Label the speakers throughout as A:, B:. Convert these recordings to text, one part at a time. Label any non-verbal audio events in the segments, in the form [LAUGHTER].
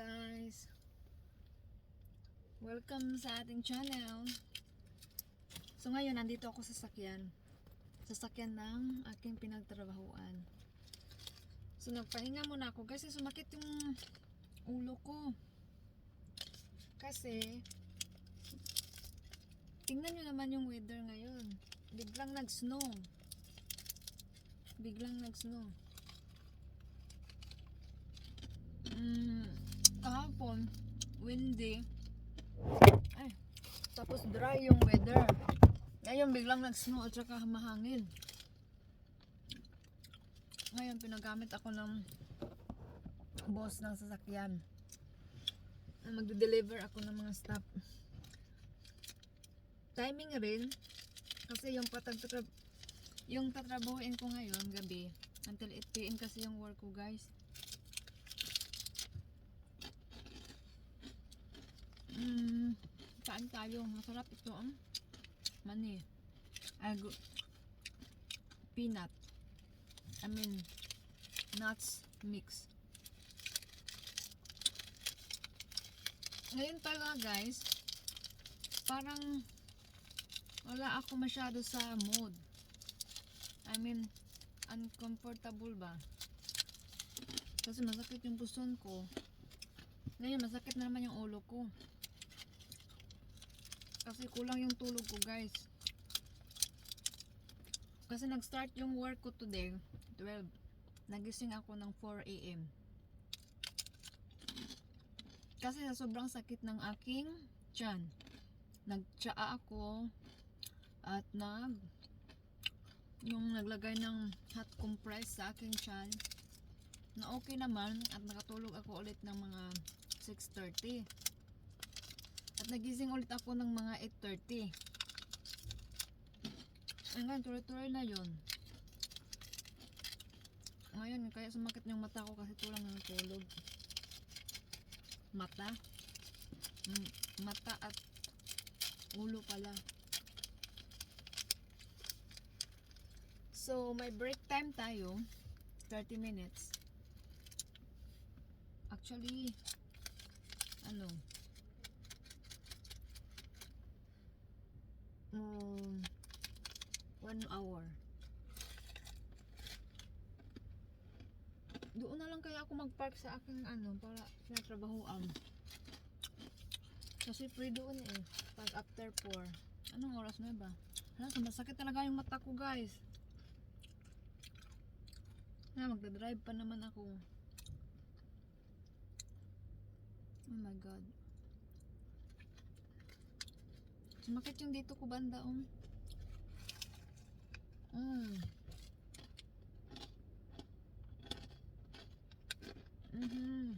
A: guys! Welcome sa ating channel. So ngayon, nandito ako sa sakyan. Sa sakyan ng aking pinagtrabahuan. So nagpahinga muna ako kasi sumakit yung ulo ko. Kasi, tingnan nyo naman yung weather ngayon. Biglang nag-snow. Biglang nag-snow. Mm, kahapon, windy. Ay, tapos dry yung weather. Ngayon biglang nag-snow at saka mahangin. Ngayon pinagamit ako ng boss ng sasakyan. Magde-deliver ako ng mga stuff. Timing rin kasi yung patagtrab yung tatrabahuin ko ngayon gabi until 8 p.m. kasi yung work ko guys. Mm, saan tayo? Masarap ito ang mani. Ay, peanut. I mean, nuts mix. Ngayon talaga guys, parang wala ako masyado sa mood. I mean, uncomfortable ba? Kasi masakit yung puson ko. Ngayon, masakit na naman yung ulo ko. Kasi kulang yung tulog ko, guys. Kasi nag-start yung work ko today, 12. Nagising ako ng 4 a.m. Kasi sa sobrang sakit ng aking tiyan, nagtsaa ako at nag yung naglagay ng hot compress sa aking tiyan na okay naman at nakatulog ako ulit ng mga 6.30 at nagising ulit ako ng mga 8.30 hanggang tuloy-tuloy na yun. Ngayon kaya sumakit yung mata ko kasi tulang na natulog mata. Mm, mata at ulo pala. So may break time tayo. 30 minutes. Actually ano 1 hour. Doon na lang kaya ako mag-park sa aking ano, para sinatrabahoan. Kasi free doon eh. Pag after 4. Anong oras na ba? Hala, masakit talaga yung mata ko guys. Na, magdadrive pa naman ako. Oh my god. Sumakit yung dito ko banda, oh. Mm. Mhm.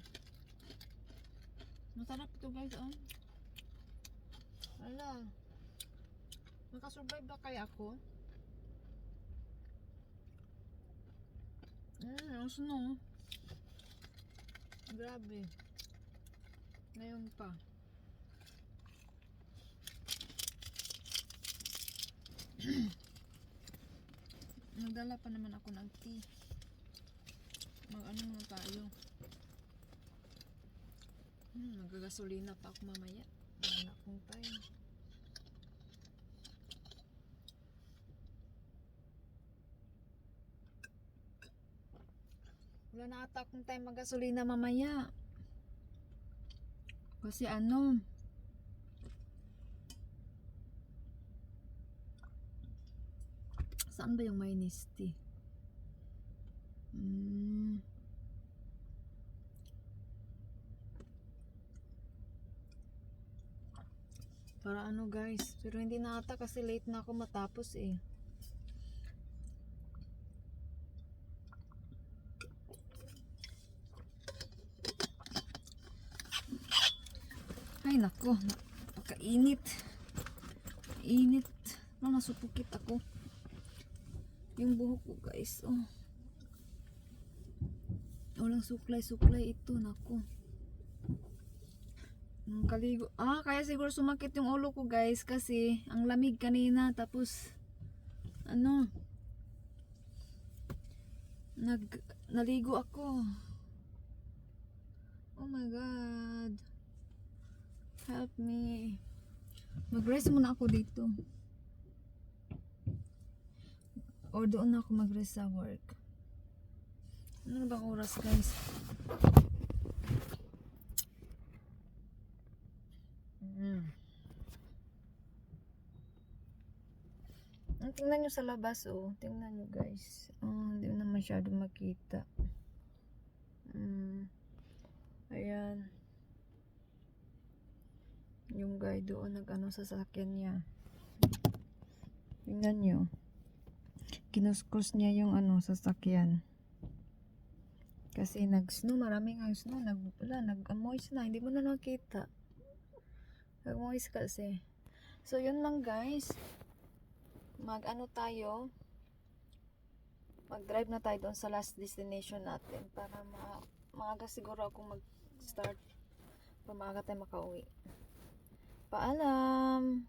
A: Masarap ito guys um. Wala. Makasurvive ba kaya ako? Mm, ang snow. Grabe. Ngayon pa. [CLEARS THROAT] Nagdala pa naman ako ng tea. Mag ano muna tayo. Hmm, magagasolina pa ako mamaya. Wala akong time. Wala na ata akong time magasolina mamaya. Kasi ano, saan ba yung may tea? Mm. Para ano guys, pero hindi na ata kasi late na ako matapos eh. Ay nako, napakainit. Init. No, nasupukit ako. Yung buhok ko guys, oh. Walang suklay-suklay ito, nako. Ang kaligo. Ah, kaya siguro sumakit yung ulo ko guys kasi ang lamig kanina tapos ano nag naligo ako. Oh my god. Let me... Mag-rest muna ako dito. Or doon ako mag-rest sa work. Ano ba oras guys? Mm. Tingnan nyo sa labas, oh. Tingnan nyo, guys. Oh, hindi na masyado makita. Mm. Ayan. Yung guy doon nag-ano sa sasakyan niya. Tingnan nyo. Kinuskus niya yung ano sasakyan. Kasi nag-snow, maraming ang snow. Nag, wala, nag-moist na. Hindi mo na nakita. Nag-moist kasi. So, yun lang guys. Mag-ano tayo. Mag-drive na tayo doon sa last destination natin para ma maaga siguro ako mag-start para tayo makauwi. Paalam!